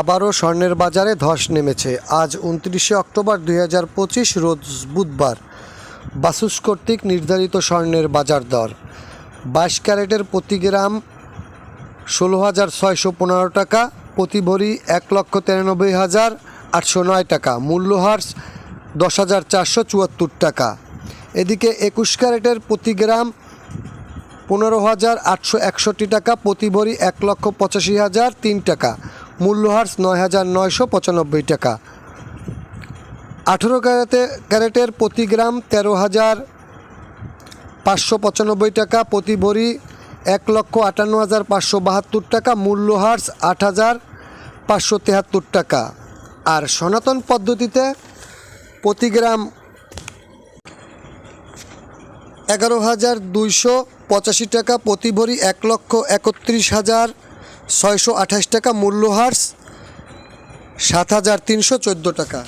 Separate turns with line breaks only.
আবারও স্বর্ণের বাজারে ধস নেমেছে। আজ উনত্রিশে অক্টোবর দুই হাজার পঁচিশ রোজ বুধবার বাসুস কর্তৃক নির্ধারিত স্বর্ণের বাজার দর। বাইশ ক্যারেটের প্রতি গ্রাম ষোলো হাজার ছয়শো পনেরো টাকা, প্রতি ভরি এক লক্ষ তিরানব্বই হাজার আটশো নয় টাকা মূল্যহার্স দশ হাজার চারশো চুয়াত্তর টাকা। এদিকে একুশ ক্যারেটের প্রতি গ্রাম পনেরো হাজার আটশো একষট্টি টাকা, প্রতি ভরি এক লক্ষ পঁচাশি হাজার তিন টাকা। মূল্যহার্স নয় হাজার নয়শো পঁচানব্বই টাকা। আঠেরো ক্যারেটে, ক্যারেটের প্রতি গ্রাম তেরো হাজার পাঁচশো পঁচানব্বই টাকা, প্রতি ভরি এক লক্ষ আটান্ন হাজার পাঁচশো বাহাত্তর টাকা মূল্য মূল্যহার্স আট হাজার পাঁচশো তেহাত্তর টাকা। আর সনাতন পদ্ধতিতে প্রতি গ্রাম এগারো হাজার দুইশো পঁচাশি টাকা, প্রতি ভরি এক লক্ষ একত্রিশ হাজার ছয়শো আঠাশ টাকা মূল্যহার্স সাত হাজার তিনশো চোদ্দ টাকা।